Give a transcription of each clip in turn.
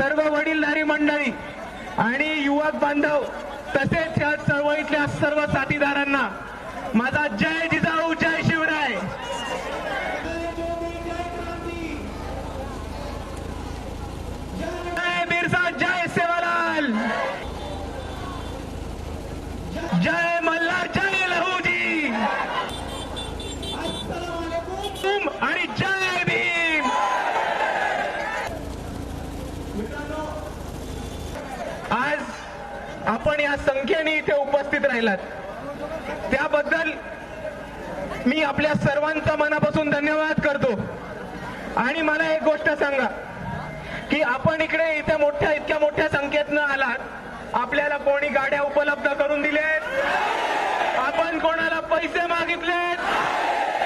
सर्व वडीलधारी मंडळी आणि युवक बांधव तसेच या चळवळीतल्या सर्व साथीदारांना माझा जय जिजाऊ. आपण या संख्येने इथे उपस्थित राहिलात. त्याबद्दल मी आपल्या सर्वांचा मनापासून धन्यवाद करतो. आणि मला एक गोष्ट सांगा की आपण इकडे इथे मोठ्या इतक्या मोठ्या संख्येतनं आलात. आपल्याला कोणी गाड्या उपलब्ध करून दिलेत आपण कोणाला पैसे मागितलेत?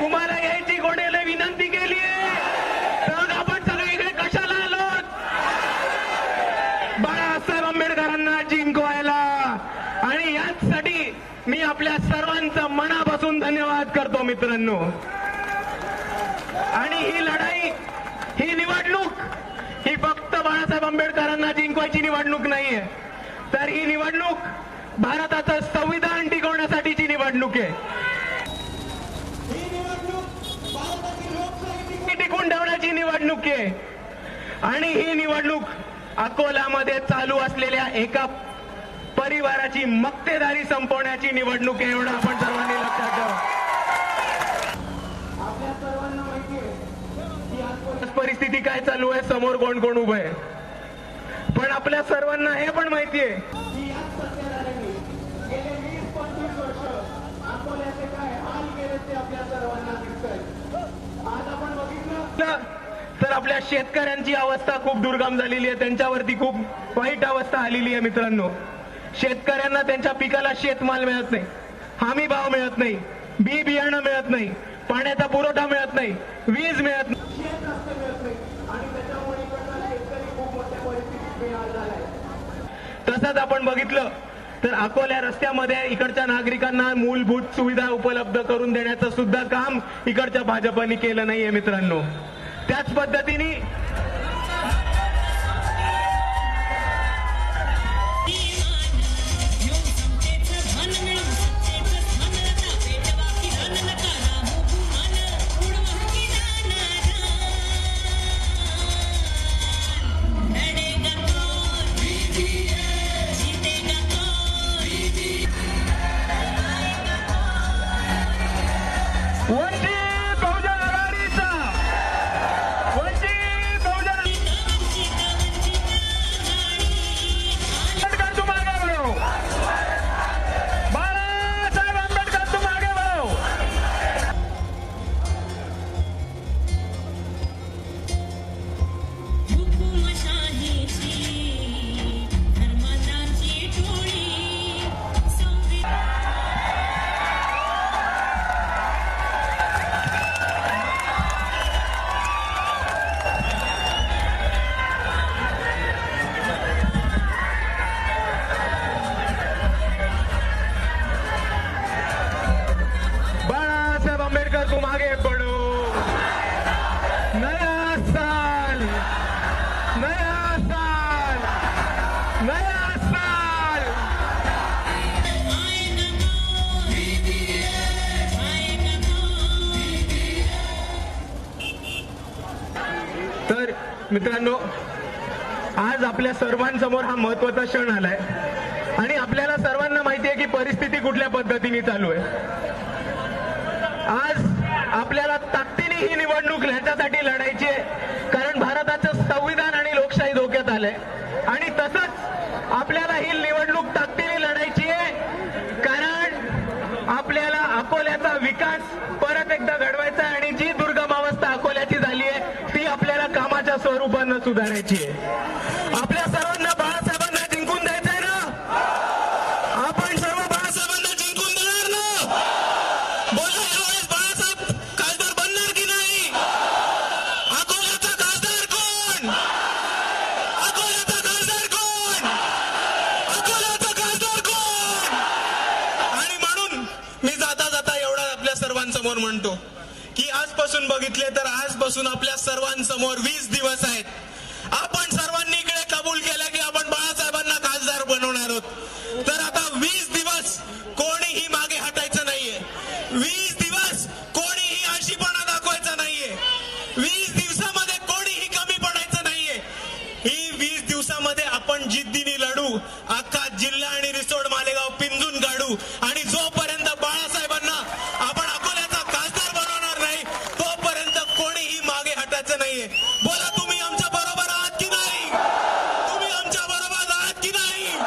तुम्हाला यायची गोडेला विनंती केली तर आपण सगळे इकडे कशाला आलोत? बाळासाहेब आंबेडकरांना जिंकवायला आणि याचसाठी मी आपल्या सर्वांचा मनापासून धन्यवाद करतो मित्रांनो. आणि ही लढाई ही निवडणूक ही फक्त बाळासाहेब आंबेडकरांना जिंकवायची निवडणूक नाहीये. तर ही निवडणूक भारताचं संविधान टिकवण्यासाठीची निवडणूक आहे. ही निवडणूक टिकून ठेवण्याची निवडणूक आहे. आणि ही निवडणूक अकोल्यामध्ये चालू असलेल्या एका परिवाराची मक्तेदारी संपवण्याची निवडणूक आहे एवढं आपण सर्वांनी लक्षात ठेवा. आपल्या सर्वांना माहिती परिस्थिती काय चालू आहे? समोर कोण कोण उभं आहे? पण आपल्या सर्वांना हे पण माहिती आहे. तर आपल्या शेतकऱ्यांची अवस्था खूप दुर्गम झालेली आहे. त्यांच्यावरती खूप वाईट अवस्था आलेली आहे मित्रांनो. शेतकऱ्यांना त्यांच्या पिकाला शेतमाल मिळत नाही. हमी भाव मिळत नाही. बी बियाणं मिळत नाही. पाण्याचा पुरवठा मिळत नाही. वीज मिळत नाही. तसंच आपण बघितलं तर अकोल्या रस्त्यामध्ये इकडच्या नागरिकांना मूलभूत सुविधा उपलब्ध करून देण्याचं सुद्धा काम इकडच्या भाजपने केलं नाहीये मित्रांनो. त्याच पद्धतीने One day. तर मित्रांनो आज आपल्या सर्वांसमोर हा महत्त्वाचा क्षण आलाय. आणि आपल्याला सर्वांना माहिती आहे की परिस्थिती कुठल्या पद्धतीने चालू आहे. आज आपल्याला ताकदीने ही निवडणूक ह्याच्यासाठी लढायची आहे कारण भारताचं संविधान आणि लोकशाही धोक्यात आलंय आणि तसंच आपल्याला ही निवडणूक ताकदीने लढायची आहे कारण आपल्याला अकोल्याचा विकास परत एकदा घडवायचा आहे आणि जी दुर्गम अवस्था अकोल्याची झाली आहे ती आपल्याला कामाच्या स्वरूपानं सुधारायची आहे आपल्या सर्वांना बाळासाहेबांना जिंकून द्यायचंय ना आपण सर्व बाळासाहेबांना जिंकून देणार ना बोला यावेळेस बाळासाहेब खासदार बनणार की नाही अकोल्याचा खासदार कोण अकोल्याचा खासदार कोण अकोल्याचा खासदार कोण आणि म्हणून मी जाता जाता एवढा आपल्या सर्व सर्वांसमोर म्हणतो की आजपासून बघितले तर आजपासून आपल्या सर्वांसमोर वीस दिवस आहेत. करायचं नाहीये. बोला तुम्ही आमच्या बरोबर आहात की नाही? तुम्ही आमच्या बरोबर आहात की नाही?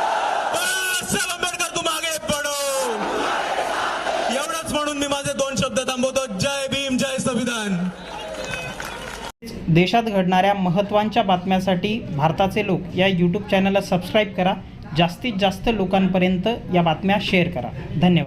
बाळासाहेब आंबेडकर तू मागे पडो. एवढंच म्हणून मी माझे दोन शब्द थांबवतो. जय भीम जय संविधान. देशात घडणाऱ्या महत्त्वांच्या बातम्यांसाठी भारताचे लोक या यूट्यूब चॅनलला सबस्क्राईब करा. जास्तीत जास्त लोकांपर्यंत या बातम्या शेअर करा. धन्यवाद.